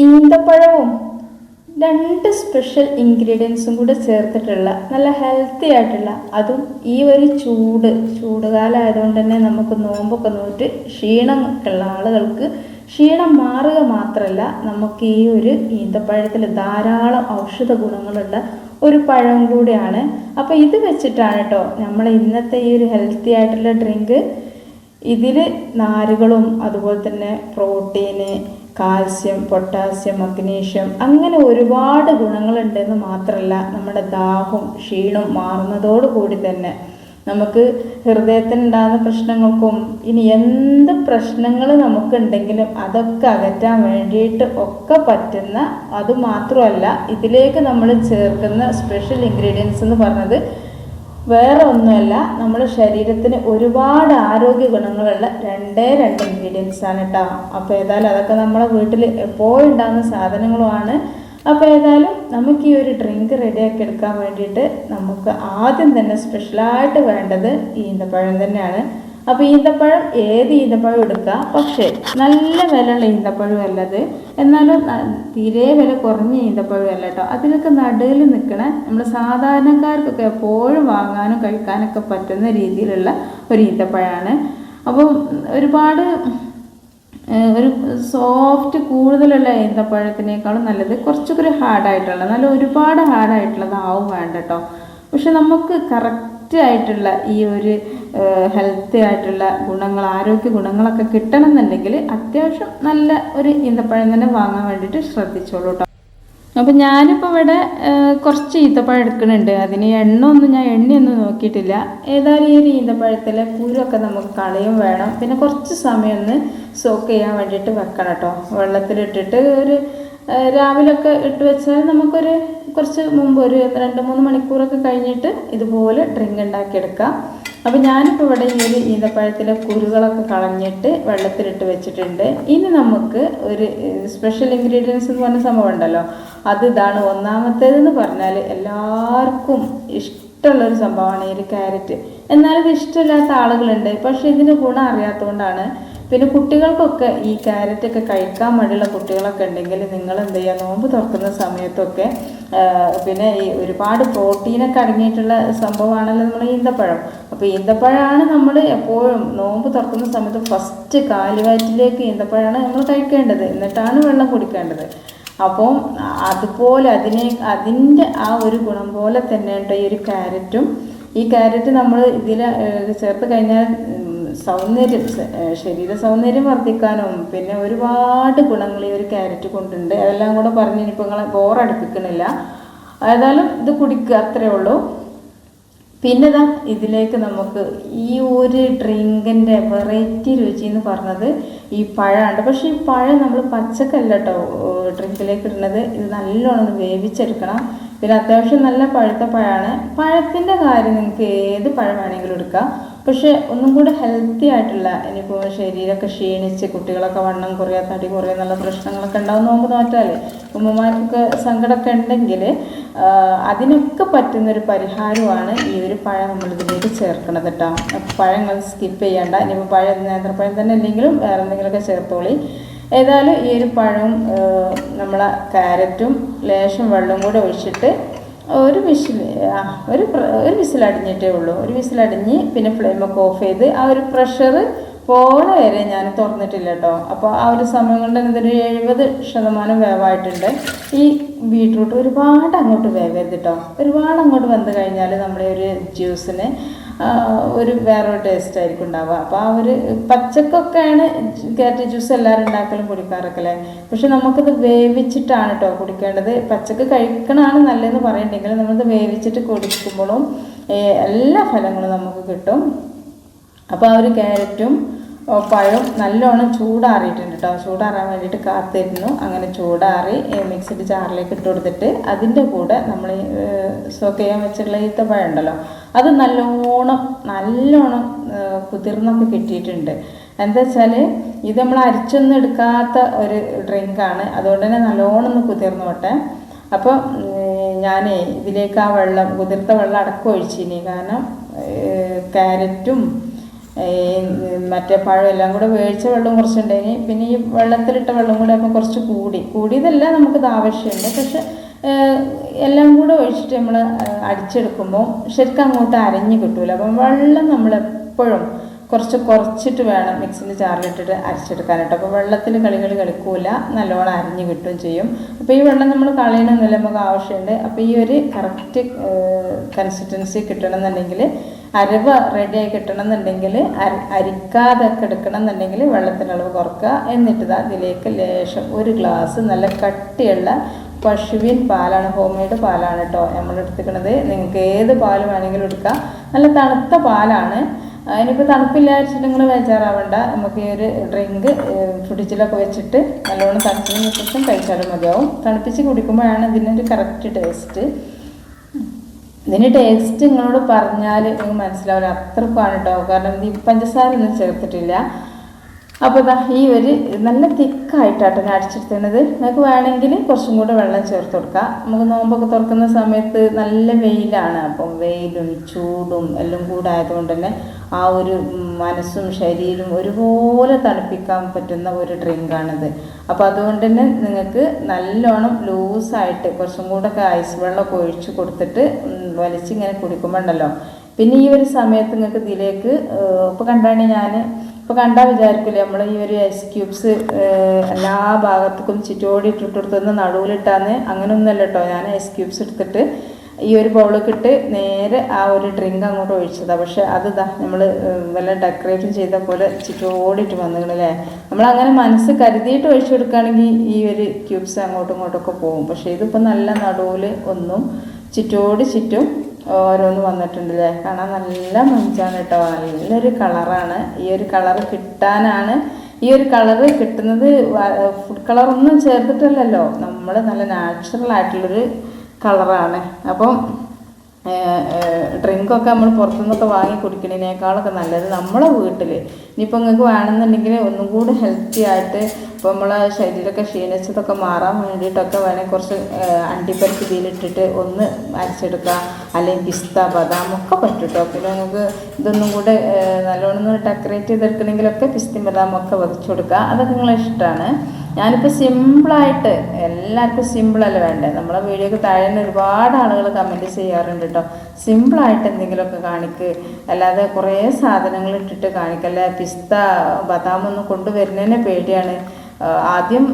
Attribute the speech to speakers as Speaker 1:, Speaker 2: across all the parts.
Speaker 1: ഈന്തപ്പഴവും രണ്ട് സ്പെഷ്യൽ ഇൻഗ്രീഡിയൻസും കൂടെ ചേർത്തിട്ടുള്ള നല്ല ഹെൽത്തി ആയിട്ടുള്ള അതും ഈ ഒരു ചൂട് ചൂടുകാലം ആയതുകൊണ്ട് തന്നെ നമുക്ക് നോമ്പൊക്കെ നോറ്റ് ഉള്ള ആളുകൾക്ക് ക്ഷീണം മാറുക മാത്രമല്ല നമുക്ക് ഈ ഒരു ഈന്തപ്പഴത്തിൽ ധാരാളം ഔഷധ ഗുണങ്ങളുള്ള ഒരു പഴം കൂടിയാണ്. അപ്പോൾ ഇത് വെച്ചിട്ടാണ് കേട്ടോ നമ്മൾ ഇന്നത്തെ ഈ ഒരു ഹെൽത്തി ആയിട്ടുള്ള ഡ്രിങ്ക് ഇതിൽ നാരുകളും അതുപോലെ തന്നെ പ്രോട്ടീന് കാൽസ്യം പൊട്ടാസ്യം മഗ്നീഷ്യം അങ്ങനെ ഒരുപാട് ഗുണങ്ങളുണ്ടെന്ന് മാത്രമല്ല നമ്മുടെ ദാഹവും ക്ഷീണവും മാറുന്നതോടുകൂടി തന്നെ. നമുക്ക് ഹൃദയത്തിനുണ്ടാകുന്ന പ്രശ്നങ്ങൾക്കും ഇനി എന്ത് പ്രശ്നങ്ങൾ നമുക്കുണ്ടെങ്കിലും അതൊക്കെ അകറ്റാൻ വേണ്ടിയിട്ട് ഒക്കെ പറ്റുന്ന അതുമാത്രമല്ല ഇതിലേക്ക് നമ്മൾ ചേർക്കുന്ന സ്പെഷ്യൽ ഇൻഗ്രീഡിയൻസ് എന്ന് പറഞ്ഞത് വേറെ ഒന്നുമല്ല നമ്മുടെ ശരീരത്തിന് ഒരുപാട് ആരോഗ്യ ഗുണങ്ങളുള്ള രണ്ടേ രണ്ട് ഇൻഗ്രീഡിയൻസ് ആണ് കേട്ടോ അപ്പോൾ ഏതായാലും അതൊക്കെ നമ്മുടെ വീട്ടിൽ എപ്പോഴും ഉണ്ടാകുന്ന സാധനങ്ങളുമാണ്. അപ്പോൾ ഏതായാലും നമുക്ക് ഈ ഒരു ഡ്രിങ്ക് റെഡിയാക്കി എടുക്കാൻ വേണ്ടിയിട്ട് നമുക്ക് ആദ്യം തന്നെ സ്പെഷ്യലായിട്ട് വേണ്ടത് ഈ ഈന്തപ്പഴം തന്നെയാണ്. അപ്പോൾ ഈന്തപ്പഴം ഏത് ഈന്തപ്പഴം എടുക്കുക പക്ഷേ നല്ല വിലയുള്ള ഈന്തപ്പഴം അല്ലത്. എന്നാലും തീരെ വില കുറഞ്ഞ ഈന്തപ്പഴം അല്ല കേട്ടോ. അതിനൊക്കെ നടുവിൽ നിൽക്കണ നമ്മൾ സാധാരണക്കാർക്കൊക്കെ എപ്പോഴും വാങ്ങാനും കഴിക്കാനൊക്കെ പറ്റുന്ന രീതിയിലുള്ള ഒരു ഈന്തപ്പഴമാണ് അപ്പം ഒരുപാട് ഒരു സോഫ്റ്റ് കൂടുതലുള്ള ഈന്തപ്പഴത്തിനേക്കാളും നല്ലത് കുറച്ചൊക്കെ ഒരു ഹാർഡായിട്ടുള്ള നല്ല ഒരുപാട് ഹാർഡായിട്ടുള്ളതാവും വേണ്ട കേട്ടോ. പക്ഷെ നമുക്ക് കറക്റ്റ് ആയിട്ടുള്ള ഈ ഒരു ഹെൽത്തി ആയിട്ടുള്ള ഗുണങ്ങൾ ആരോഗ്യ ഗുണങ്ങളൊക്കെ കിട്ടണം എന്നുണ്ടെങ്കിൽ അത്യാവശ്യം നല്ല ഒരു ഈന്തപ്പഴം തന്നെ വാങ്ങാൻ വേണ്ടിയിട്ട് ശ്രദ്ധിച്ചോളൂ കേട്ടോ അപ്പം ഞാനിപ്പോൾ ഇവിടെ കുറച്ച് ഈന്തപ്പഴം എടുക്കുന്നുണ്ട്. അതിന് എണ്ണ ഒന്നും ഞാൻ എണ്ണയൊന്നും നോക്കിയിട്ടില്ല. ഏതായാലും ഈ ഒരു ഈന്തപ്പഴത്തിലെ കുരുവൊക്കെ നമുക്ക് കളയും വേണം. പിന്നെ കുറച്ച് സമയം ഒന്ന് സോക്ക് ചെയ്യാൻ വേണ്ടിയിട്ട് വെക്കണം കേട്ടോ വെള്ളത്തിലിട്ടിട്ട് ഒരു രാവിലെയൊക്കെ ഇട്ട് വെച്ചാൽ നമുക്കൊരു കുറച്ച് മുമ്പ് ഒരു രണ്ട് മൂന്ന് മണിക്കൂറൊക്കെ കഴിഞ്ഞിട്ട് ഇതുപോലെ ഡ്രിങ്ക് ഉണ്ടാക്കിയെടുക്കാം. അപ്പോൾ ഞാനിപ്പോൾ ഇവിടെ ഈ ഒരു ഈന്തപ്പഴത്തിലെ കുരുകളൊക്കെ കളഞ്ഞിട്ട് വെള്ളത്തിലിട്ട് വെച്ചിട്ടുണ്ട്. ഇനി നമുക്ക് ഒരു സ്പെഷ്യൽ ഇൻഗ്രീഡിയൻസ് എന്ന് പറഞ്ഞ സംഭവം ഉണ്ടല്ലോ. അത് ഇതാണ് ഒന്നാമത്തേതെന്ന് പറഞ്ഞാൽ എല്ലാവർക്കും ഇഷ്ടമുള്ളൊരു സംഭവമാണ് ഈ ഒരു ക്യാരറ്റ്. എന്നാലും ഇത് ഇഷ്ടമില്ലാത്ത ആളുകളുണ്ട്. പക്ഷേ ഇതിന്റെ ഗുണം അറിയാത്തതുകൊണ്ടാണ് പിന്നെ കുട്ടികൾക്കൊക്കെ ഈ ക്യാരറ്റ് ഒക്കെ കഴിക്കാൻ മടിയുള്ള കുട്ടികളൊക്കെ ഉണ്ടെങ്കിൽ നിങ്ങൾ എന്ത് ചെയ്യുക? നോമ്പ് തുറക്കുന്ന സമയത്തൊക്കെ പിന്നെ ഈ ഒരുപാട് പ്രോട്ടീനൊക്കെ അടങ്ങിയിട്ടുള്ള സംഭവമാണല്ലോ നമ്മൾ ഈന്തപ്പഴം. അപ്പോൾ ഈന്തപ്പഴമാണ് നമ്മൾ എപ്പോഴും നോമ്പ് തുറക്കുന്ന സമയത്ത് ഫസ്റ്റ് കാലുവാറ്റിലേക്ക് ഈന്തപ്പഴമാണ് നമ്മൾ കഴിക്കേണ്ടത്. എന്നിട്ടാണ് വെള്ളം കുടിക്കേണ്ടത്. അപ്പം അതുപോലെ അതിനെ അതിന്റെ ആ ഒരു ഗുണം പോലെ തന്നെ ഈ ഒരു ക്യാരറ്റും. ഈ ക്യാരറ്റ് നമ്മൾ ഇതിൽ ചേർത്ത് കഴിഞ്ഞാൽ സൗന്ദര്യം ശരീര സൗന്ദര്യം വർദ്ധിക്കാനും പിന്നെ ഒരുപാട് ഗുണങ്ങൾ ഈ ഒരു ക്യാരറ്റ് കൊണ്ടുണ്ട്. അതെല്ലാം കൂടെ പറഞ്ഞ് ഇനിയിപ്പോൾ നിങ്ങളെ ബോറടിപ്പിക്കണില്ല ഏതായാലും ഇത് കുടിക്കുക അത്രേ ഉള്ളൂ. പിന്നെ ദാ ഇതിലേക്ക് നമുക്ക് ഈ ഒരു ഡ്രിങ്കിന്റെ വെറൈറ്റി രുചി എന്ന് പറഞ്ഞത് ഈ പഴമാണ് പക്ഷേ ഈ പഴം നമ്മൾ പച്ചക്കല്ല കേട്ടോ ഡ്രിങ്കിലേക്ക് ഇടുന്നത്. ഇത് നല്ലോണം വേവിച്ചെടുക്കണം. പിന്നെ അത്യാവശ്യം നല്ല പഴുത്ത പഴമാണ്. പഴത്തിന്റെ കാര്യം നിങ്ങൾക്ക് ഏത് പഴം വേണമെങ്കിലും എടുക്കാം. പക്ഷേ ഒന്നും കൂടെ ഹെൽത്തി ആയിട്ടുള്ള ഇനിയിപ്പോൾ ശരീരമൊക്കെ ക്ഷീണിച്ച് കുട്ടികളൊക്കെ വണ്ണം കുറയാ തടി നല്ല പ്രശ്നങ്ങളൊക്കെ ഉണ്ടാവും നോമ്പ് നോറ്റാൽ ഉമ്മമാർക്കൊക്കെ സങ്കടമൊക്കെ ഉണ്ടെങ്കിൽ അതിനൊക്കെ പറ്റുന്നൊരു പരിഹാരമാണ് ഈ ഒരു പഴം നമ്മൾ ഇതിലേക്ക് ചേർക്കണത് കേട്ടോ പഴങ്ങൾ സ്കിപ്പ് ചെയ്യേണ്ട. ഇനിയിപ്പോൾ പഴം നേന്ത്രപ്പഴം തന്നെ ഇല്ലെങ്കിലും വേറെ എന്തെങ്കിലുമൊക്കെ ചേർത്തോളി. ഏതായാലും ഈ ഒരു പഴവും നമ്മളെ ക്യാരറ്റും ലേശം വെള്ളം കൂടെ ഒഴിച്ചിട്ട് ഒരു വിസിൽ ഒരു ഒരു വിസിൽ അടിഞ്ഞിട്ടേ ഉള്ളൂ. ഒരു വിസിൽ അടിഞ്ഞ് പിന്നെ ഫ്ലെയിമൊക്കെ ഓഫ് ചെയ്ത് ആ ഒരു പ്രഷർ പോണ വരെ ഞാൻ തുറന്നിട്ടില്ല കേട്ടോ. അപ്പോൾ ആ ഒരു സമയം കൊണ്ട് ഇതൊരു എഴുപത് ശതമാനം വേവായിട്ടുണ്ട്. ഈ ബീട്രൂട്ട് ഒരുപാട് അങ്ങോട്ട് വേവരുത് കേട്ടോ. ഒരുപാട് അങ്ങോട്ട് വന്നു കഴിഞ്ഞാൽ നമ്മുടെ ഒരു ജ്യൂസിന് ഒരു വേറൊരു ടേസ്റ്റ് ആയിരിക്കും ഉണ്ടാവുക. അപ്പോൾ ആ ഒരു പച്ചക്കൊക്കെയാണ് ക്യാരറ്റ് ജ്യൂസ് എല്ലാവരും ഉണ്ടാക്കലും കുടിക്കാറൊക്കെ അല്ലേ? പക്ഷെ നമുക്കത് വേവിച്ചിട്ടാണ് കേട്ടോ കുടിക്കേണ്ടത്. പച്ചക്ക് കഴിക്കണമാണ് നല്ലതെന്ന് പറയണ്ടെങ്കിൽ നമ്മളത് വേവിച്ചിട്ട് കുടിക്കുമ്പോഴും എല്ലാ ഫലങ്ങളും നമുക്ക് കിട്ടും. അപ്പോൾ ആ ഒരു ക്യാരറ്റും പഴം നല്ലോണം ചൂടാറിയിട്ടുണ്ട് കേട്ടോ ചൂടാറാൻ വേണ്ടിയിട്ട് കാത്തിരുന്നു. അങ്ങനെ ചൂടാറി മിക്സിഡ് ജാറിലേക്ക് ഇട്ട് കൊടുത്തിട്ട് അതിന്റെ കൂടെ നമ്മൾ സോക്ക് ചെയ്യാൻ വെച്ചിട്ടുള്ള ഈത്തപ്പഴം ഉണ്ടല്ലോ അത് നല്ലോണം നല്ലോണം കുതിർന്നൊക്കെ കിട്ടിയിട്ടുണ്ട്. എന്താ വെച്ചാൽ ഇത് നമ്മൾ അരിച്ചൊന്നും എടുക്കാത്ത ഒരു ഡ്രിങ്കാണ്. അതുകൊണ്ട് തന്നെ നല്ലോണം ഒന്ന് കുതിർന്നു പോട്ടെ അപ്പോൾ ഞാൻ ഇതിലേക്ക് ആ വെള്ളം കുതിർത്ത വെള്ളം അടക്കം ഒഴിച്ചിനി. കാരണം ക്യാരറ്റും മറ്റേ പഴം എല്ലാം കൂടെ വേവിച്ച വെള്ളം കുറച്ചുണ്ടായിന്. പിന്നെ ഈ വെള്ളത്തിലിട്ട വെള്ളം കൂടെ ആകുമ്പോൾ കുറച്ച് കൂടി. കൂടിയതല്ല നമുക്കിത് ആവശ്യമുണ്ട്. പക്ഷെ എല്ലാം കൂടെ ഒഴിച്ചിട്ട് നമ്മൾ അടിച്ചെടുക്കുമ്പോൾ ശരിക്കും അങ്ങോട്ട് അരഞ്ഞ് കിട്ടൂല. അപ്പം വെള്ളം നമ്മൾ എപ്പോഴും കുറച്ച് കുറച്ചിട്ട് വേണം മിക്സിന്റെ ജാറിലിട്ടിട്ട് അരച്ചെടുക്കാനായിട്ട്. അപ്പോൾ വെള്ളത്തിൽ കളികൾ കളിക്കൂല നല്ലോണം അരിഞ്ഞ് കിട്ടുകയും ചെയ്യും. അപ്പോൾ ഈ വെള്ളം നമ്മൾ കളയണമെന്നില്ല നമുക്ക് ആവശ്യമുണ്ട്. അപ്പോൾ ഈ ഒരു കറക്റ്റ് കൺസിസ്റ്റൻസി കിട്ടണമെന്നുണ്ടെങ്കിൽ അരവ് റെഡിയായി കിട്ടണമെന്നുണ്ടെങ്കിൽ അര അരിക്കാതെ എടുക്കണം എന്നുണ്ടെങ്കിൽ അളവ് കുറക്കുക. എന്നിട്ട് അതിലേക്ക് ലേശം ഒരു ഗ്ലാസ് നല്ല കട്ടിയുള്ള പശുവിൻ പാലാണ് ഹോം മെയ്ഡ് പാലാണ് കേട്ടോ നമ്മൾ എടുത്തിരിക്കുന്നത് നിങ്ങൾക്ക് ഏത് പാൽ വേണമെങ്കിലും എടുക്കാം. നല്ല തണുത്ത പാലാണ്. അതിനിപ്പോൾ തണുപ്പില്ലാച്ചിട്ട് നിങ്ങൾ ബേജാറാവണ്ട. നമുക്ക് ഈ ഒരു ഡ്രിങ്ക് ഫ്രിഡ്ജിലൊക്കെ വെച്ചിട്ട് നല്ലോണം തണുപ്പിന് ശേഷം കഴിച്ചാലും മതിയാവും. തണുപ്പിച്ച് കുടിക്കുമ്പോഴാണ് ഇതിനൊരു കറക്റ്റ് ടേസ്റ്റ് ഇതിന് ടേസ്റ്റ് നിങ്ങളോട് പറഞ്ഞാൽ നിങ്ങൾക്ക് മനസ്സിലാവില്ല. അത്രക്കാണ് കേട്ടോ കാരണം ഇത് പഞ്ചസാര ഒന്നും ചേർത്തിട്ടില്ല. അപ്പോൾ ഇതാ ഈ ഒരു നല്ല തിക്കായിട്ടാട്ടോ ഞാൻ അടിച്ചെടുത്തത് നിങ്ങൾക്ക് വേണമെങ്കിൽ കുറച്ചും കൂടെ വെള്ളം ചേർത്ത് കൊടുക്കാം. നമുക്ക് നോമ്പൊക്കെ തുറക്കുന്ന സമയത്ത് നല്ല വെയിലാണ്. അപ്പം വെയിലും ചൂടും എല്ലാം കൂടെ ആയതുകൊണ്ട് തന്നെ ആ ഒരു മനസ്സും ശരീരവും ഒരുപോലെ തണുപ്പിക്കാൻ പറ്റുന്ന ഒരു ഡ്രിങ്കാണിത്. അപ്പോൾ അതുകൊണ്ട് തന്നെ നിങ്ങൾക്ക് നല്ലോണം ലൂസായിട്ട് കുറച്ചും കൂടെ ഐസ് വെള്ളമൊക്കെ ഒഴിച്ച് കൊടുത്തിട്ട് വലിച്ചിങ്ങനെ കുടിക്കുമ്പോൾ ഉണ്ടല്ലോ പിന്നെ ഈ ഒരു സമയത്ത് നിങ്ങൾക്ക് ഇതിലേക്ക് ഇപ്പോൾ കണ്ടാണ് ഞാൻ ഇപ്പോൾ കണ്ടാൽ വിചാരിക്കില്ലേ നമ്മൾ ഈ ഒരു ഐസ് ക്യൂബ്സ് എല്ലാ ഭാഗത്തേക്കും ചുറ്റോടി ഇട്ടിട്ടെടുത്തുനിന്ന് നടുവിലിട്ടാന്ന് അങ്ങനെയൊന്നുമല്ല കേട്ടോ ഞാൻ ഐസ് ക്യൂബ്സ് എടുത്തിട്ട് ഈ ഒരു ബൗളൊക്കെ ഇട്ട് നേരെ ആ ഒരു ഡ്രിങ്ക് അങ്ങോട്ട് ഒഴിച്ചതാണ് പക്ഷെ അത് ഇതാ നമ്മൾ വല്ല ഡെക്കറേഷൻ ചെയ്ത പോലെ ചുറ്റോടിയിട്ട് വന്നിട്ടുണ്ടല്ലേ നമ്മളങ്ങനെ മനസ്സ് കരുതിയിട്ട് ഒഴിച്ചു കൊടുക്കുകയാണെങ്കിൽ ഈ ഒരു ക്യൂബ്സ് അങ്ങോട്ടും ഇങ്ങോട്ടൊക്കെ പോകും. പക്ഷേ ഇതിപ്പോൾ നല്ല നടുവിൽ ഒന്നും ചുറ്റോടി ചുറ്റും ഓരോന്ന് വന്നിട്ടുണ്ടല്ലേ? കാണാൻ നല്ല മഞ്ചാണ് കേട്ടോ. നല്ലൊരു കളറാണ്. ഈ ഒരു കളർ കിട്ടാനാണ്. ഈ ഒരു കളറ് കിട്ടുന്നത് ഫുഡ് കളറൊന്നും ചേർത്തിട്ടല്ലല്ലോ. നമ്മൾ നല്ല നാച്ചുറൽ ആയിട്ടുള്ളൊരു കളറാണ്. അപ്പം ഡ്രിങ്കൊക്കെ നമ്മൾ പുറത്തുനിന്നൊക്കെ വാങ്ങി കുടിക്കുന്നതിനേക്കാളൊക്കെ നല്ലത് നമ്മളെ വീട്ടിൽ ഇനിയിപ്പോൾ നിങ്ങൾക്ക് വേണമെന്നുണ്ടെങ്കിൽ ഒന്നും കൂടി ഹെൽത്തി ആയിട്ട് ഇപ്പോൾ നമ്മളെ ശരീരമൊക്കെ ക്ഷീണിച്ചതൊക്കെ മാറാൻ വേണ്ടിയിട്ടൊക്കെ വേണമെങ്കിൽ കുറച്ച് അണ്ടിപ്പരിപ്പ് ഇതിലിട്ടിട്ട് ഒന്ന് അരച്ചെടുക്കുക അല്ലെങ്കിൽ പിസ്ത ബദാം ഒക്കെ പറ്റും കേട്ടോ പിന്നെ നമുക്ക് ഇതൊന്നും കൂടെ നല്ലോണം ഡെക്കറേറ്റ് ചെയ്തെടുക്കണമെങ്കിലൊക്കെ പിസ്തയും ബദാം ഒക്കെ വധിച്ചു കൊടുക്കുക. അതൊക്കെ നിങ്ങളെ ഇഷ്ടമാണ്. ഞാനിപ്പോൾ സിമ്പിളായിട്ട് എല്ലാവർക്കും സിമ്പിളല്ല വേണ്ടേ? നമ്മളെ വീഡിയോക്ക് താഴെ ഒരുപാട് ആളുകൾ കമന്റ് ചെയ്യാറുണ്ട് കേട്ടോ സിമ്പിളായിട്ട് എന്തെങ്കിലുമൊക്കെ കാണിക്ക്. അല്ലാതെ കുറേ സാധനങ്ങൾ ഇട്ടിട്ട് കാണിക്കല്ല? പിസ്ത ബദാമൊന്നും കൊണ്ടുവരുന്നതിനെ പേടിയാണ്. ആദ്യം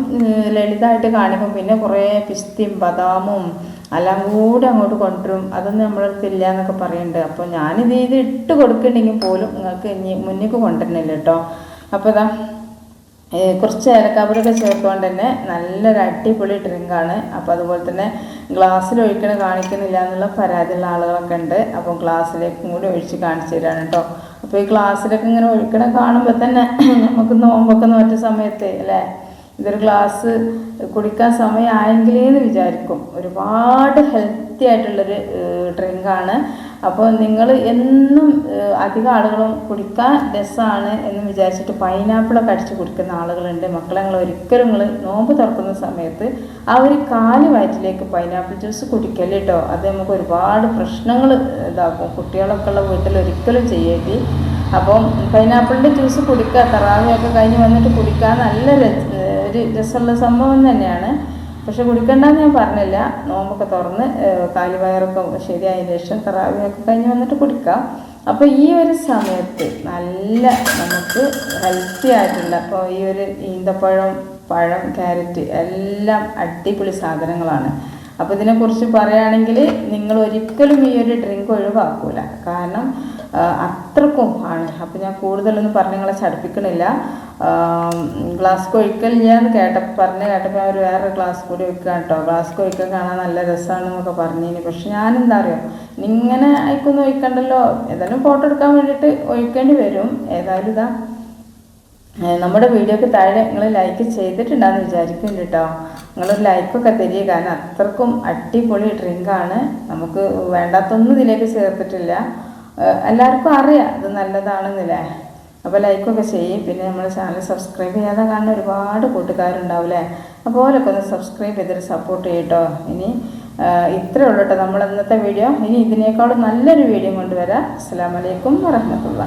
Speaker 1: ലളിതമായിട്ട് കാണിക്കും. പിന്നെ കുറേ പിസ്തിയും ബദാമും എല്ലാം കൂടെ അങ്ങോട്ട് കൊണ്ടുവരും. അതൊന്നും ഇല്ല എന്നൊക്കെ പറയുന്നുണ്ട് അപ്പോൾ ഞാനിത് ഇത് ഇട്ട് കൊടുക്കുന്നുണ്ടെങ്കിൽ പോലും നിങ്ങൾക്ക് ഇനി മുന്നേക്ക് കൊണ്ടുവരുന്നില്ല കേട്ടോ. അപ്പോൾ ഇതാ കുറച്ച് ഏലക്കാപ്പൊടിയൊക്കെ ചേർത്തുകൊണ്ട് തന്നെ നല്ലൊരു അടിപൊളി ഡ്രിങ്കാണ്. അപ്പോൾ അതുപോലെ തന്നെ ഗ്ലാസ്സിൽ ഒഴിക്കണ കാണിക്കുന്നില്ല എന്നുള്ള പരാതിയുള്ള ആളുകളൊക്കെ ഉണ്ട്. അപ്പോൾ ഗ്ലാസ്സിലേക്കും കൂടി ഒഴിച്ച് കാണിച്ചു തരാണ് കേട്ടോ. അപ്പോൾ ഈ ക്ലാസ്സിലൊക്കെ ഇങ്ങനെ ഒഴിക്കണ കാണുമ്പോൾ തന്നെ നമുക്ക് നോമ്പൊക്കെ നോറ്റ സമയത്ത് അല്ലേ? ഇതൊരു ഗ്ലാസ് കുടിക്കാൻ സമയമായെങ്കിലേന്ന് വിചാരിക്കും. ഒരുപാട് ഹെൽത്തി ആയിട്ടുള്ളൊരു ഡ്രിങ്കാണ് അപ്പോൾ നിങ്ങൾ എന്നും അധികം ആളുകളും കുടിക്കാൻ രസമാണ് എന്ന് വിചാരിച്ചിട്ട് പൈനാപ്പിളൊക്കെ അടിച്ച് കുടിക്കുന്ന ആളുകളുണ്ട്. മക്കളെ നിങ്ങൾ ഒരിക്കലും നിങ്ങൾ നോമ്പ് തുറക്കുന്ന സമയത്ത് ആ ഒരു കാൽ വയറ്റിലേക്ക് പൈനാപ്പിൾ ജ്യൂസ് കുടിക്കൽ കേട്ടോ അത് നമുക്ക് ഒരുപാട് പ്രശ്നങ്ങൾ ഇതാക്കും. കുട്ടികളൊക്കെ ഉള്ള വീട്ടിൽ ഒരിക്കലും ചെയ്യേണ്ടി അപ്പം പൈനാപ്പിളിന്റെ ജ്യൂസ് കുടിക്കുക തറാവിയൊക്കെ കഴിഞ്ഞ് വന്നിട്ട് കുടിക്കുക നല്ല ഒരു രസമുള്ള സംഭവം തന്നെയാണ്. പക്ഷെ കുടിക്കണ്ടെന്ന് ഞാൻ പറഞ്ഞില്ല. നോമ്പൊക്കെ തുറന്ന് കാലുവയറൊക്കെ ശരിയായ ശേഷം തറാവിയൊക്കെ കഴിഞ്ഞ് വന്നിട്ട് കുടിക്കാം. അപ്പോൾ ഈ ഒരു സമയത്ത് നല്ല നമുക്ക് ഹെൽത്തി ആയിട്ടുള്ള അപ്പോൾ ഈ ഒരു ഈന്തപ്പഴം പഴം ക്യാരറ്റ് എല്ലാം അടിപൊളി സാധനങ്ങളാണ്. അപ്പോൾ ഇതിനെക്കുറിച്ച് പറയുകയാണെങ്കിൽ നിങ്ങൾ ഒരിക്കലും ഈ ഒരു ഡ്രിങ്ക് ഒഴിവാക്കൂല. കാരണം അത്രക്കും ആണ്. അപ്പോൾ ഞാൻ കൂടുതലൊന്നും പറഞ്ഞ് നിങ്ങളെ ചടിപ്പിക്കണില്ല ഗ്ലാസ് കൊഴിക്കൽ ഞാൻ കേട്ട പറഞ്ഞ് കേട്ടപ്പോൾ അവർ വേറെ ഗ്ലാസ് കൂടി വെക്കുക കേട്ടോ ഗ്ലാസ് ഒഴിക്കാൻ കാണാൻ നല്ല രസമാണെന്നൊക്കെ പറഞ്ഞിനി. പക്ഷെ ഞാനെന്താ അറിയോ? ഇങ്ങനെ അയക്കൊന്നും ഒഴിക്കണ്ടല്ലോ. ഏതായാലും ഫോട്ടോ എടുക്കാൻ വേണ്ടിയിട്ട് ഒഴിക്കേണ്ടി വരും. ഏതായാലും ഇതാ. നമ്മുടെ വീഡിയോക്ക് താഴെ നിങ്ങൾ ലൈക്ക് ചെയ്തിട്ടുണ്ടാന്ന് വിചാരിക്കും കേട്ടോ നിങ്ങളൊരു ലൈക്കൊക്കെ തരിക. കാരണം അത്രക്കും അടിപൊളി ഡ്രിങ്കാണ് നമുക്ക് വേണ്ടാത്തൊന്നും ഇതിലേക്ക് ചേർത്തിട്ടില്ല. എല്ലാവർക്കും അറിയാം ഇത് നല്ലതാണെന്നില്ലേ? അപ്പോൾ ലൈക്കൊക്കെ ചെയ്യും. പിന്നെ നമ്മുടെ ചാനൽ സബ്സ്ക്രൈബ് ചെയ്യാതെ കാണുന്ന ഒരുപാട് കൂട്ടുകാരുണ്ടാവില്ലേ? അപ്പോൾ ഓരൊക്കെ ഒന്ന് സബ്സ്ക്രൈബ് ചെയ്തിട്ട് സപ്പോർട്ട് ചെയ്യട്ടോ. ഇനി ഇത്രയേ ഉള്ളൂ കേട്ടോ നമ്മൾ ഇന്നത്തെ വീഡിയോ ഇനി ഇതിനേക്കാളും നല്ലൊരു വീഡിയോ കൊണ്ടുവരാം അസ്സാം വലൈക്കും വറഹമത്തുള്ള.